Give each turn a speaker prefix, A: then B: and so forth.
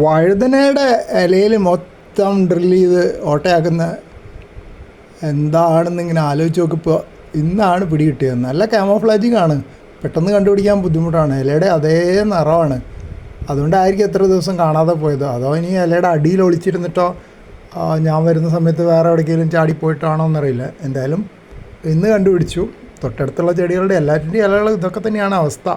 A: വഴുതനയുടെ ഇലയിൽ മൊത്തം ഡ്രില്ല് ചെയ്ത് ഓട്ടയാക്കുന്ന എന്താണെന്ന് ഇങ്ങനെ ആലോചിച്ച് നോക്കിപ്പോൾ ഇന്നാണ് പിടി കിട്ടിയത് നല്ല ക്യാമോഫ്ലാജിങ് ആണ്. പെട്ടെന്ന് കണ്ടുപിടിക്കാൻ ബുദ്ധിമുട്ടാണ്. ഇലയുടെ അതേ നിറമാണ് അതുകൊണ്ടായിരിക്കും എത്ര ദിവസം കാണാതെ പോയത്. അതോ ഇനി ഇലയുടെ അടിയിൽ ഒളിച്ചിരുന്നിട്ടോ ഞാൻ വരുന്ന സമയത്ത് വേറെ എവിടേക്കെങ്കിലും ചാടിപ്പോയിട്ടാണോ എന്നറിയില്ല. എന്തായാലും ഇന്ന് കണ്ടുപിടിച്ചു. തൊട്ടടുത്തുള്ള ചെടികളുടെ എല്ലാറ്റിന്റെയും ഇലകൾ ഇതൊക്കെ തന്നെയാണ് അവസ്ഥ.